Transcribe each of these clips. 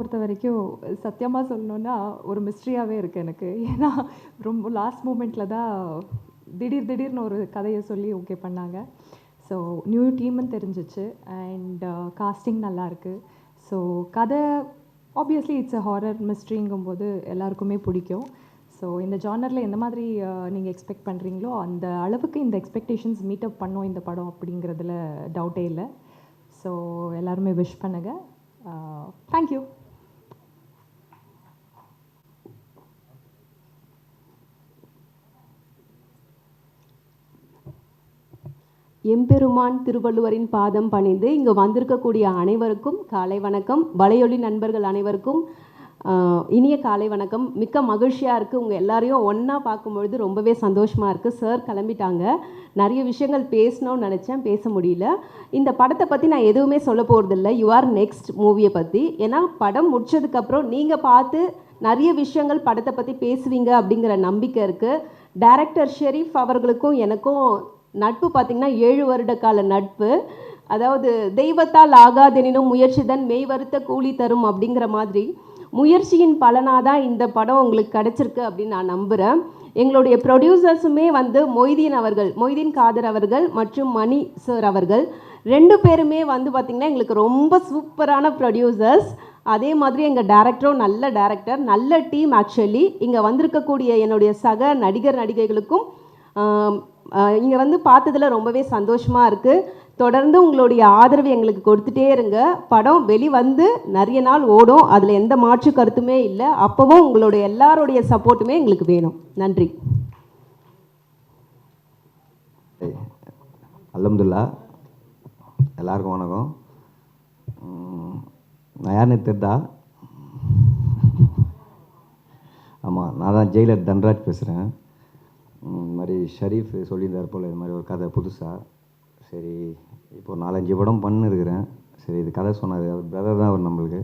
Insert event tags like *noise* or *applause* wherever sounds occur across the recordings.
பொறுத்த வரைக்கும் சத்தியமாக சொல்லணுன்னா ஒரு மிஸ்ட்ரியாகவே இருக்குது எனக்கு. ஏன்னா ரொம்ப லாஸ்ட் மூமெண்ட்டில் தான் திடீர் திடீர்னு ஒரு கதையை சொல்லி ஓகே பண்ணாங்க. ஸோ நியூ டீம்னு தெரிஞ்சிச்சு. அண்ட் காஸ்டிங் uh, நல்லாயிருக்கு ஸோ கதை ஆப்வியஸ்லி இட்ஸ் அ ஹாரர் மிஸ்ட்ரிங்கும்போது எல்லாருக்குமே பிடிக்கும். ஸோ இந்த ஜானரில் எந்த மாதிரி uh, நீங்கள் எக்ஸ்பெக்ட் பண்ணுறீங்களோ அந்த அளவுக்கு இந்த எக்ஸ்பெக்டேஷன்ஸ் மீட் அப் பண்ணோம் இந்த படம் அப்படிங்கிறதுல டவுட்டே இல்லை. ஸோ எல்லாருமே விஷ் பண்ணுங்கள் தேங்க்யூ எம்பெருமான் திருவள்ளுவரின் பாதம் பணிந்து இங்கு வந்திருக்கக்கூடிய அனைவருக்கும் காலை வணக்கம். வலையொலி நண்பர்கள் அனைவருக்கும் இனிய காலை வணக்கம். மிக்க மகிழ்ச்சியாக இருக்குது உங்கள் எல்லாரையும் ஒன்றா பார்க்கும்பொழுது ரொம்பவே சந்தோஷமாக இருக்குது சார் கிளம்பிட்டாங்க. நிறைய விஷயங்கள் பேசணும்னு நினச்சேன். பேச முடியல. இந்த படத்தை பற்றி நான் எதுவுமே சொல்ல போகிறதில்ல யூ ஆர் நெக்ஸ்ட் மூவியை பற்றி ஏன்னா படம் முடிச்சதுக்கப்புறம் நீங்கள் பார்த்து நிறைய விஷயங்கள் படத்தை பற்றி பேசுவீங்க அப்படிங்கிற நம்பிக்கை இருக்குது டைரக்டர் ஷெரீஃப் அவர்களுக்கும் எனக்கும் நட்பு பார்த்திங்கன்னா ஏழு வருட கால நட்பு. அதாவது தெய்வத்தால் ஆகாதெனினும் முயற்சிதன் மெய் வருத்த கூலி தரும் அப்படிங்கிற மாதிரி முயற்சியின் பலனாக தான் இந்த படம் உங்களுக்கு கிடச்சிருக்கு அப்படின்னு நான் நம்புகிறேன் எங்களுடைய ப்ரொடியூசர்ஸுமே வந்து மொய்தீன் அவர்கள் மொய்தீன் காதர் அவர்கள் மற்றும் மணி சார் அவர்கள். ரெண்டு பேருமே வந்து பார்த்திங்கன்னா எங்களுக்கு ரொம்ப சூப்பரான ப்ரொடியூசர்ஸ் அதே மாதிரி எங்கள் டேரக்டரும் நல்ல டேரக்டர் நல்ல டீம் ஆக்சுவலி இங்கே வந்திருக்கக்கூடிய என்னுடைய சக நடிகர் நடிகைகளுக்கும் இங்கே வந்து பார்த்ததுல ரொம்பவே சந்தோஷமாக இருக்குது தொடர்ந்து உங்களுடைய ஆதரவு எங்களுக்கு கொடுத்துட்டே இருங்க. படம் வெளிவந்து நிறைய நாள் ஓடும். அதில் எந்த மாற்று கருத்துமே இல்லை. அப்போவும் உங்களுடைய எல்லாருடைய சப்போர்ட்டுமே எங்களுக்கு வேணும். நன்றி. அலமதுல்லா எல்லாருக்கும் வணக்கம். நான் யாருன்னு தெரிதா? ஆமாம் நான் தான் ஜெயிலர் தன்ராஜ் பேசுகிறேன் இந்த மாதிரி ஷரீஃப் சொல்லியிருந்தார் போல் இது மாதிரி ஒரு கதை புதுசாக சரி இப்போ ஒரு நாலஞ்சு படம் பண்ணிருக்கிறேன். சரி இது கதை சொன்னார் அவர் பிரதர் தான் அவர் நம்மளுக்கு.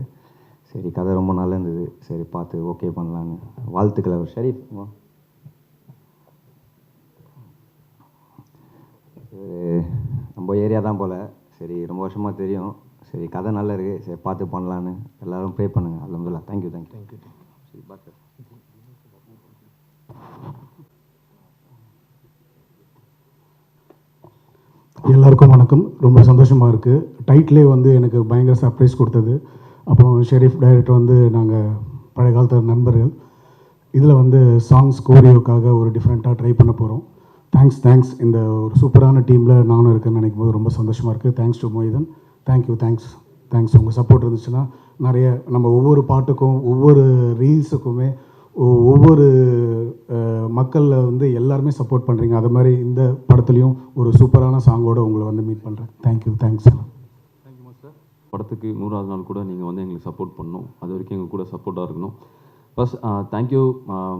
சரி கதை ரொம்ப நல்லா இருந்தது. சரி பார்த்து ஓகே பண்ணலான்னு. வாழ்த்துக்கள் அவர் ஷரீஃப். நம்ம ஏரியா தான் போல். சரி ரொம்ப வருஷமாக தெரியும். சரி கதை நல்லா இருக்குது சரி பார்த்து பண்ணலான்னு. எல்லாரும் ப்ரே பண்ணுங்கள் அலமதுல்லா தேங்க்யூ தேங்க்யூ தேங்க்யூ சரி பார்த்து. எல்லாருக்கும் வணக்கம். ரொம்ப சந்தோஷமாக இருக்குது டைட்டிலே வந்து எனக்கு பயங்கர சர்ப்ரைஸ் கொடுத்தது. அப்புறம் ஷெரீஃப் டைரக்டர் வந்து நாங்கள் பழைய காலத்து நண்பர்கள். இதில் வந்து சாங்ஸ் கோரியோக்காக ஒரு டிஃப்ரெண்ட்டாக ட்ரை பண்ண போகிறோம் தேங்க்ஸ் தேங்க்ஸ் இந்த ஒரு சூப்பரான டீமில் நானும் இருக்கேன்னு நினைக்கும் போது ரொம்ப சந்தோஷமாக இருக்குது thanks to Moidhan thank you thanks thanks உங்கள் சப்போர்ட் இருந்துச்சுன்னா நிறைய நம்ம ஒவ்வொரு பாட்டுக்கும் ஒவ்வொரு ரீல்ஸுக்குமே ஒவ்வொரு மக்களில் வந்து எல்லாருமே சப்போர்ட் பண்ணுறீங்க அது மாதிரி இந்த படத்துலையும் ஒரு சூப்பரான சாங்கோடு உங்களை வந்து மீட் பண்ணுறேன் தேங்க்யூ தேங்க்ஸ் படத்துக்கு நூறாவது நாள் கூட நீங்கள் வந்து எங்களுக்கு சப்போர்ட் பண்ணணும். அது வரைக்கும் எங்கள் கூட சப்போர்ட்டாக இருக்கணும். ஃபர்ஸ்ட் தேங்க்யூ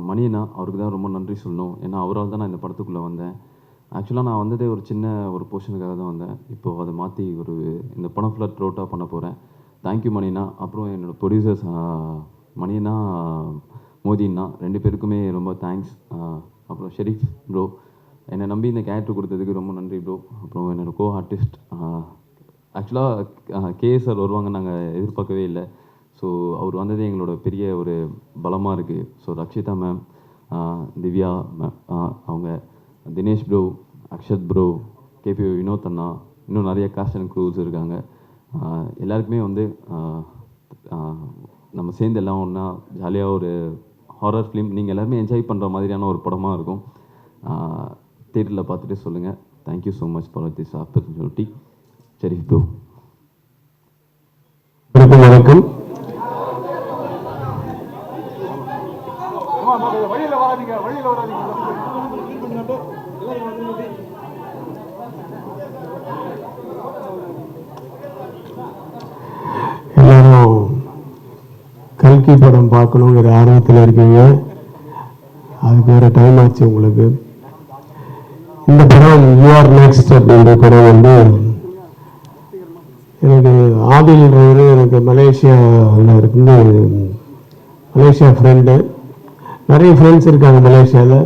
மணியண்ணா. அவருக்கு தான் ரொம்ப நன்றி சொல்லணும். ஏன்னா அவரால் தான் நான் இந்த படத்துக்குள்ளே வந்தேன். ஆக்சுவலாக நான் வந்ததே ஒரு சின்ன ஒரு போர்ஷனுக்காக தான் வந்தேன். இப்போது அதை மாற்றி ஒரு இந்த படம் ஃபுல்லாக ட்ரோட்டாக பண்ண போகிறேன் தேங்க்யூ மணினா அப்புறம் என்னோடய ப்ரொடியூசர்ஸ் மணினா மோதின்னா ரெண்டு பேருக்குமே ரொம்ப தேங்க்ஸ் அப்புறம் ஷெரீஃப் ப்ரோ என்னை நம்பி இந்த கேரக்டர் கொடுத்ததுக்கு ரொம்ப நன்றி ப்ரோ அப்புறம் என்னோட கோ ஆர்டிஸ்ட் ஆக்சுவலாக கேஎஸ்ஆர் சார் வருவாங்க நாங்கள் எதிர்பார்க்கவே இல்லை. ஸோ அவர் வந்ததே எங்களோட பெரிய ஒரு பலமாக இருக்குது so Rakshitha ma'am Divya ma'am அவங்க Dinesh bro Akshath bro KP Vinoth அண்ணா இன்னும் நிறைய காஸ்ட் அண்ட் க்ரூஸ் இருக்காங்க. எல்லாருக்குமே வந்து நம்ம சேர்ந்து எல்லாம் ஒன்றா ஜாலியாக ஒரு ஹாரர் ஃபிலிம் நீங்கள் எல்லாருமே என்ஜாய் பண்ணுற மாதிரியான ஒரு படமாக இருக்கும் தேட்டரில் பார்த்துட்டு சொல்லுங்கள் thank you so much for this opportunity Sherif bro வணக்கம் வணக்கம் எல்லாரும் கல்கி படம் பார்க்கணுங்கிற ஆர்வத்தில் இருக்கீங்க. அதுக்கு வேற டைம் ஆச்சு உங்களுக்கு. இந்த படம் யூஆர் நெக்ஸ்ட் அப்படின்ற படம் வந்து எனக்கு ஆதில்ன்றவர் எனக்கு மலேசியாவில் இருந்து மலேசியா ஃப்ரெண்டு நிறைய ஃப்ரெண்ட்ஸ் இருக்காங்க மலேசியாவில்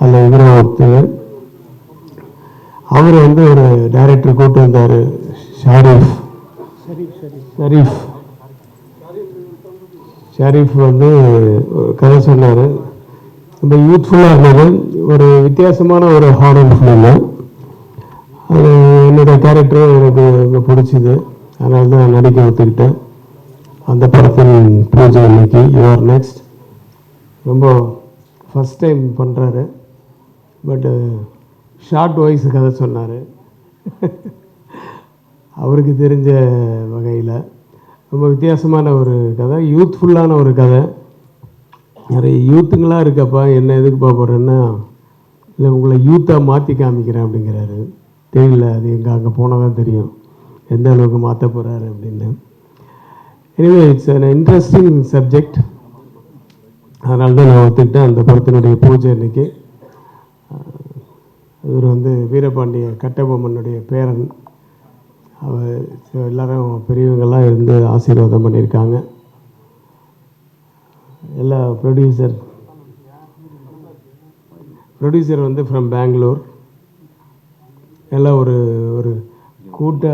அதில் இவரும் ஒருத்தர். அவர் வந்து ஒரு டைரக்டர் கூப்பிட்டு வந்தார் ஷாரிஃப். ஷரீஃப் ஷரீஃப் ஷரீஃப் வந்து கதை சொன்னார். ரொம்ப யூத்ஃபுல்லாக இருந்தது. ஒரு வித்தியாசமான ஒரு ஹாரர் ஃபிலிமு அது என்னுடைய கேரக்டரும் எனக்கு ரொம்ப பிடிச்சிது. அதனால தான் நடிக்க ஒத்துக்கிட்டேன். அந்த படத்தின் பூஜை இன்னைக்கு. யுவர் நெக்ஸ்ட் ரொம்ப ஃபஸ்ட் டைம் பண்ணுறாரு பட்டு ஷார்ட் வாய்ஸ் கதை சொன்னார். *laughs* அவருக்கு தெரிஞ்ச வகையில். ரொம்ப வித்தியாசமான ஒரு கதை. யூத்ஃபுல்லான ஒரு கதை. நிறைய யூத்துங்களாக இருக்கப்பா என்ன எதுக்குப்பா போகிறேன்னா இல்லை உங்களை யூத்தாக மாற்றி காமிக்கிறேன் அப்படிங்கிறாரு. தெரியல அது எங்கே அங்கே போனால் தான் தெரியும். எந்த அளவுக்கு மாற்ற போகிறாரு அப்படின்னு. Anyway it's an interesting subject அதனால தான் நான் ஒத்துக்கிட்டேன் அந்த படத்தினுடைய பூஜை அன்னைக்கு. இவர் வந்து வீரபாண்டிய கட்டபொம்மனுடைய பேரன். அவர் எல்லாரும் பெரியவங்கெல்லாம் இருந்து ஆசீர்வாதம் பண்ணியிருக்காங்க. எல்லா ப்ரொடியூசர் ப்ரொடியூசர் வந்து ஃப்ரம் பெங்களூர் எல்லாம் ஒரு ஒரு கூட்ட?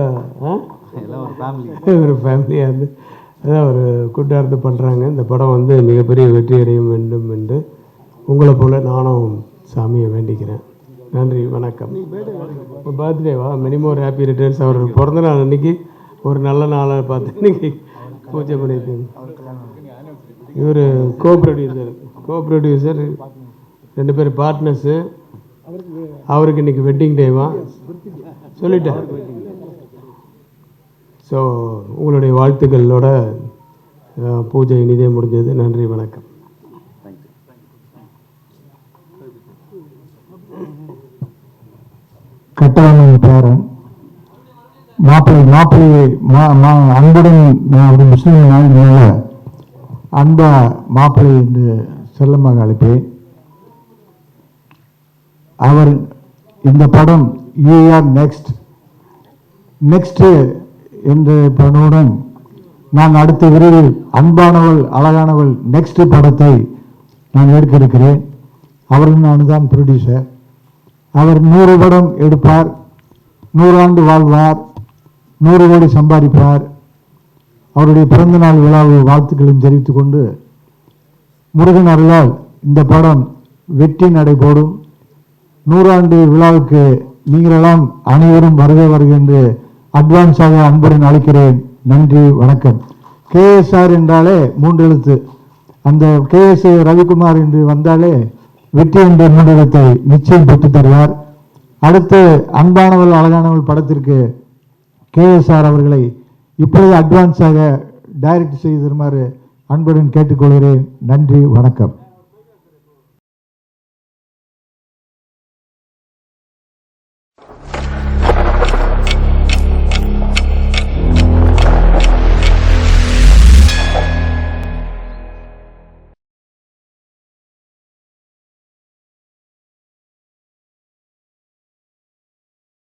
ஒரு ஃபேமிலியாக இருந்து அதான் ஒரு கூட்டாக இருந்து பண்ணுறாங்க இந்த படம் வந்து மிகப்பெரிய வெற்றி அடையும் வேண்டும் என்று உங்களை போல நானும் சாமியை வேண்டிக்கிறேன். நன்றி வணக்கம். பர்த்டேவா மினிமம் ஹாப்பி ரிட்டர்ன்ஸ் அவர். பிறந்த நாள் அன்னைக்கு ஒரு நல்ல நாளாக பார்த்து இன்னைக்கு பூஜை பண்ணியிருக்கேன் இவர் கோ ப்ரொடியூசர் கோ ப்ரொடியூசர் ரெண்டு பேர் பார்ட்னர்ஸு அவருக்கு இன்னைக்கு வெட்டிங் டேவா சொல்லிட்டேன் ஸோ உங்களுடைய வாழ்த்துக்களோட பூஜை இனிதே முடிஞ்சது. நன்றி வணக்கம். கட்டவனின் பேரன் மாப்பிள்ளை மாப்பிள்ளையை மா மா அன்புடன் அப்படி முஸ்லீம் நாளினால அன்பா மாப்பிள்ளை என்று செல்லமாக அழைப்பேன். அவர் இந்த படம் யூஆர் நெக்ஸ்ட் நெக்ஸ்ட் என்ற படமுடன் நான் அடுத்த விரைவில் அன்பானவள் அழகானவள் நெக்ஸ்ட் படத்தை நான் எடுக்க இருக்கிறேன். அவரும் நான் தான் ப்ரொடியூசர் அவர் நூறு படம் எடுப்பார் நூறாண்டு வாழ்வார் நூறு கோடி சம்பாதிப்பார். அவருடைய பிறந்த நாள் விழாவில் வாழ்த்துக்களையும் தெரிவித்துக் கொண்டு முருகன் அருளால் இந்த படம் வெற்றி நடைபோடும் நூறாண்டு விழாவுக்கு நீங்களெல்லாம் அனைவரும் வருக வருக என்று அட்வான்ஸாக அன்புடன் அழைக்கிறேன். நன்றி வணக்கம். கேஎஸ்ஆர் என்றாலே மூன்று எழுத்து. அந்த கேஎஸ்ஐ ரவிக்குமார் என்று வந்தாலே வெற்றி என்ற மூன்று நிச்சயம் பெற்று தருவார். அடுத்து அன்பானவள் அழகானவள் படத்திற்கு கேஎஸ்ஆர் அவர்களை இப்பொழுது அட்வான்ஸாக டைரக்ட் செய்து தருமாறு அன்புடன் கேட்டுக்கொள்கிறேன். நன்றி வணக்கம்.